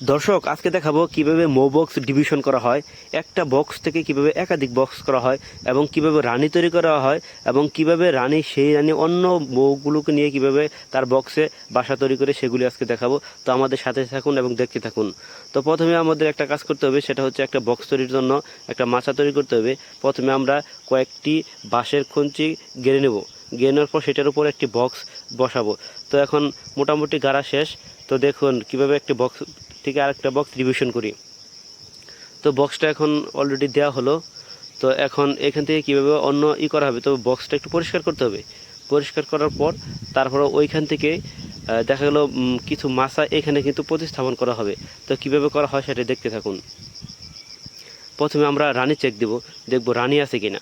দর্শক, আজকে দেখাবো কীভাবে মো বক্স ডিভিশন করা হয়, একটা বক্স থেকে কীভাবে একাধিক বক্স করা হয় এবং কীভাবে রানী তৈরি করা হয় এবং কীভাবে রানী সেই রানী অন্য মৌগুলোকে নিয়ে কীভাবে তার বক্সে বাসা তৈরি করে সেগুলি আজকে দেখাবো। তো আমাদের সাথে থাকুন এবং দেখতে থাকুন। তো প্রথমে আমাদের একটা কাজ করতে হবে, সেটা হচ্ছে একটা বক্স তৈরির জন্য একটা মাছা তৈরি করতে হবে। প্রথমে আমরা কয়েকটি বাঁশের খঞ্চি গেড়ে নেব। গেড়ে নেওয়ার পর সেটার উপর একটি বক্স বসাবো। তো এখন মোটামুটি গাড়া শেষ। তো দেখুন কীভাবে একটি বক্স থেকে আরেকটা বক্স ডিভিশন করি। তো বক্সটা এখন অলরেডি দেওয়া হলো। তো এখন এখান থেকে কীভাবে অন্য ই করা হবে? তো বক্সটা একটু পরিষ্কার করতে হবে। পরিষ্কার করার পর তারপরে ওইখান থেকে দেখা গেলো কিছু মাছা এখানে কিন্তু প্রতিস্থাপন করা হবে। তো কীভাবে করা হয় সেটা দেখতে থাকুন। প্রথমে আমরা রানী চেক দেব, দেখব রানী আছে কিনা।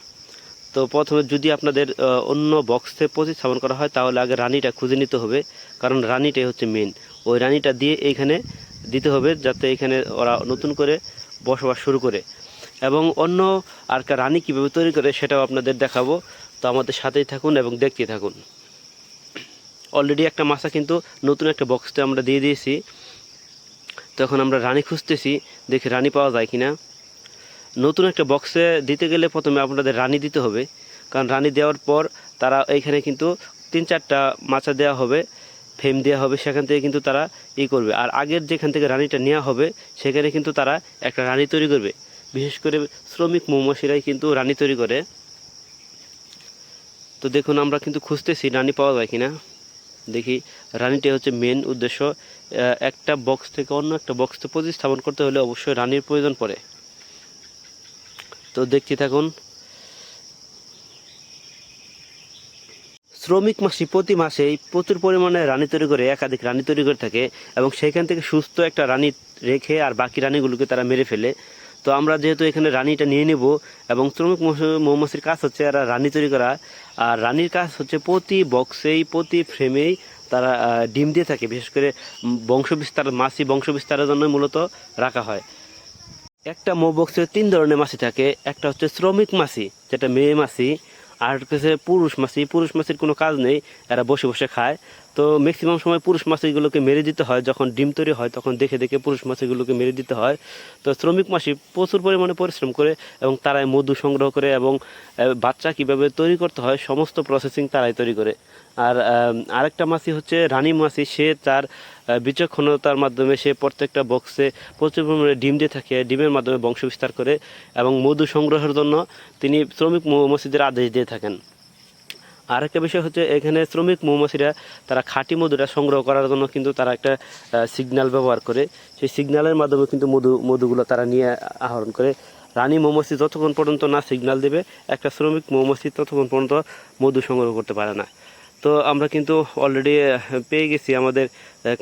তো প্রথমে যদি আপনাদের অন্য বক্সে প্রতিস্থাপন করা হয়, তাহলে আগে রানীটা খুঁজে নিতে হবে। কারণ রানীটাই হচ্ছে মেন ওই রানীটা দিয়ে এইখানে দিতে হবে যাতে এখানে ওরা নতুন করে বসবাস শুরু করে। এবং অন্য আর রানী কীভাবে তৈরি করে সেটাও আপনাদের দেখাবো। তো আমাদের সাথেই থাকুন এবং দেখতে থাকুন। অলরেডি একটা মাছা কিন্তু নতুন একটা বক্সতে আমরা দিয়ে দিয়েছি। তো এখন আমরা রানী খুঁজতেছি, দেখি রানী পাওয়া যায় কিনা। নতুন একটা বক্সে দিতে গেলে প্রথমে আপনাদের রানী দিতে হবে। কারণ রানী দেওয়ার পর তারা এইখানে কিন্তু তিন চারটা মাচা দেওয়া হবে। ফেম দেওয়া হবে, সেখান থেকে কিন্তু তারা ই করবে। আর আগের যেখান থেকে রানীটা নেওয়া হবে, সেখানে কিন্তু তারা একটা রানী তৈরি করবে। বিশেষ করে শ্রমিক মৌমাছিরাই কিন্তু রানী তৈরি করে। তো দেখুন, আমরা কিন্তু খুঁজতেছি রানী পাওয়া যায় কিনা। দেখি, রানীটাই হচ্ছে মেন উদ্দেশ্য। একটা বক্স থেকে অন্য একটা বক্সে প্রতিস্থাপন করতে হলে অবশ্যই রানীর প্রয়োজন পড়ে। তো দেখতে থাকুন শ্রমিক মাসি, প্রতি মাসেই প্রচুর পরিমাণে রানী তৈরি করে, একাধিক রানী তৈরি করে থাকে এবং সেইখান থেকে সুস্থ একটা রানী রেখে আর বাকি রানীগুলোকে তারা মেরে ফেলে। তো আমরা যেহেতু এখানে রানীটা নিয়ে নেব এবং শ্রমিক মৌমাছির কাজ হচ্ছে এরা রানী তৈরি করা। আর রানীর কাজ হচ্ছে প্রতি বক্সেই, প্রতি ফ্রেমেই তারা ডিম দিয়ে থাকে। বিশেষ করে বংশবিস্তার, মাছি বংশবিস্তারের জন্য মূলত রাখা হয়। একটা মৌ বক্সে তিন ধরনের মাছি থাকে। একটা হচ্ছে শ্রমিক মাছি, যেটা মেয়ে মাছি। আর হচ্ছে পুরুষ মাছি পুরুষ মাছির কোনো কাজ নেই এরা বসে বসে খায়। তো ম্যাক্সিমাম সময় পুরুষ মাছিগুলোকে মেরে দিতে হয়, যখন ডিম তৈরি হয় তখন দেখে দেখে পুরুষ মাছিগুলোকে মেরে দিতে হয়। তো শ্রমিক মাছি প্রচুর পরিমাণে পরিশ্রম করে এবং তারাই মধু সংগ্রহ করে এবং বাচ্চা কীভাবে তৈরি করতে হয় সমস্ত প্রসেসিং তারাই তৈরি করে। আর আরেকটা মাছি হচ্ছে রানী মাছি সে তার বিচক্ষণতার মাধ্যমে সে প্রত্যেকটা বক্সে প্রচুর পরিমাণে ডিম দিয়ে থাকে, ডিমের মাধ্যমে বংশ বিস্তার করে এবং মধু সংগ্রহের জন্য তিনি শ্রমিক মৌমাছিদের আদেশ দিয়ে থাকেন। আরেকটা বিষয় হচ্ছে এখানে শ্রমিক মৌমাছিরা, তারা খাঁটি মধুটা সংগ্রহ করার জন্য কিন্তু তারা একটা সিগন্যাল ব্যবহার করে। সেই সিগন্যালের মাধ্যমে কিন্তু মধু, মধুগুলো তারা নিয়ে আহরণ করে। রানী মৌমাছি যতক্ষণ পর্যন্ত না সিগন্যাল দেবে, একটা শ্রমিক মৌমাছি ততক্ষণ পর্যন্ত মধু সংগ্রহ করতে পারে না। তো আমরা কিন্তু অলরেডি পেয়ে গেছি আমাদের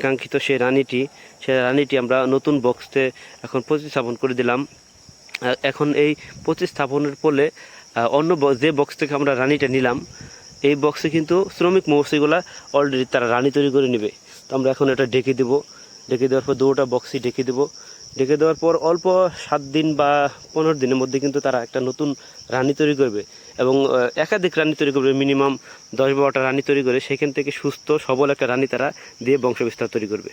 কাঙ্ক্ষিত সেই রানীটি। সেই রানীটি আমরা নতুন বক্সে এখন প্রতিস্থাপন করে দিলাম। এখন এই প্রতিস্থাপনের ফলে অন্য যে বক্স থেকে আমরা রানীটা নিলাম এই বক্সে কিন্তু শ্রমিক মৌসিগুলা অলরেডি তারা রানি তৈরি করে নেবে। তো আমরা এখন এটা ডেকে দেব। ডেকে দেওয়ার পর দুটা বক্সই ডেকে দেব। ডেকে দেওয়ার পর অল্প সাত দিন বা পনেরো দিনের মধ্যে কিন্তু তারা একটা নতুন রানি তৈরি করবে এবং একাধিক রানি তৈরি করবে মিনিমাম দশ বারোটা রানি তৈরি করে সেখান থেকে সুস্থ সবল একটা রানি তারা দিয়ে বংশবিস্তার তৈরি করবে।